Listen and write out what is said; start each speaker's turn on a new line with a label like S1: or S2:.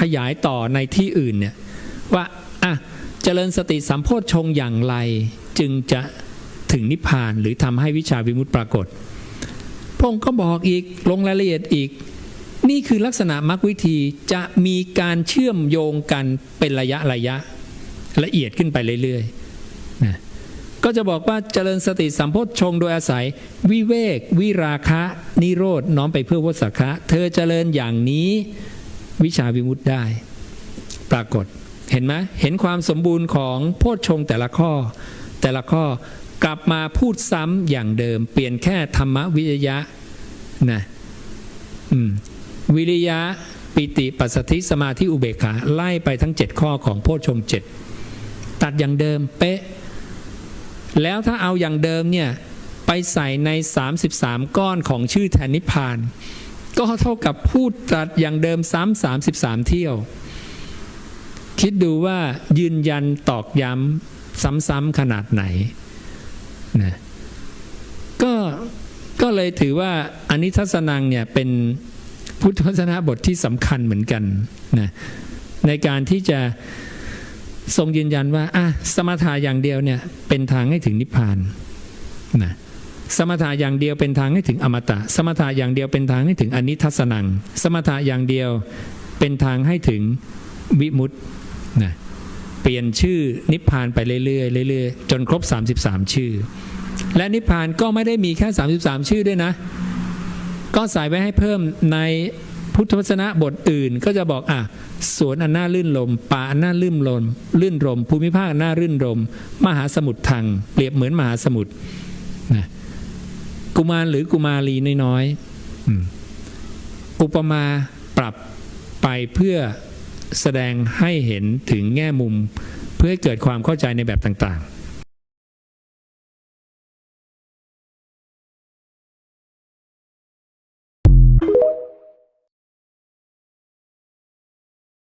S1: ขยายต่อในที่อื่นเนี่ยว่าอะเจริญสติสัมโพชฌงอย่างไรจึงจะถึงนิพพานหรือทำให้วิชาวิมุตติปรากฏพระองค์ก็บอกอีกลงรายละเอียดอีก นี่คือลักษณะมรรควิธีจะมีการเชื่อมโยงกันเป็นระยะระยะละเอียดขึ้นไปเรื่อยๆนะก็จะบอกว่าเจริญสติสัมโพชฌงโดยอาศัย วิเวก วิราคะ นิโรธน้อมไปเพื่อวัสคะเธอเจริญอย่างนี้ วิชาวิมุตติได้ ปรากฏเห็นไหมเห็นความสมบูรณ์ของโพชฌงค์แต่ละข้อ แต่ละข้อกลับมาพูดซ้ำอย่างเดิม เปลี่ยนแค่ธรรมวิยะนะวิริยะปิติปัสสธิสมาธิอุเบกขาไล่ไปทั้ง 7 ข้อของโพชฌงเจ็ดตัดอย่างเดิมเป๊ะ แล้วถ้าเอาอย่างเดิมเนี่ย ไปใส่ใน 33 ก้อนของชื่อแทนนิพพาน ก็เท่ากับพูดตัดอย่างเดิมซ้ำ33 เที่ยว คิดดูว่ายืนยันตอกย้ำซ้ำๆขนาดไหนนะก็ก็เลยถือว่าอน,นิทัศนังเนี่ยเป็นพุทธวจนะบทที่สำคัญเหมือนกันนะในการที่จะทรงยืนยันว่าอะสมถะอย่างเดียวเนี่ยเป็นทางให้ถึงนิพพานนะ สมถะอย่างเดียวเป็นทางให้ถึงอมตะ สมถะอย่างเดียวเป็นทางให้ถึงอนิทัศนัง สมถะอย่างเดียวเป็นทางให้ถึงวิมุตตินะเปลี่ยนชื่อนิพพานไปเรื่อยๆเรื่อยๆจนครบ 33 ชื่อ และนิพพานก็ไม่ได้มีแค่ 33 ชื่อด้วยนะ ก็ใส่ไว้ให้เพิ่มในพุทธวจนะบทอื่นก็จะบอกอะสวนอันน่าลื่นลม ป่าอันน่าลื่นลม ลื่นรมภูมิภาคอันน่ารื่นรมมหาสมุทรทางเปรียบเหมือนมหาสมุทรนะ กุมารหรือกุมารีน้อยๆอืมอุปมาปรับไปเพื่อแสดงให้เห็นถึงแง่มุม เพื่อให้เกิดความเข้าใจในแบบต่างๆ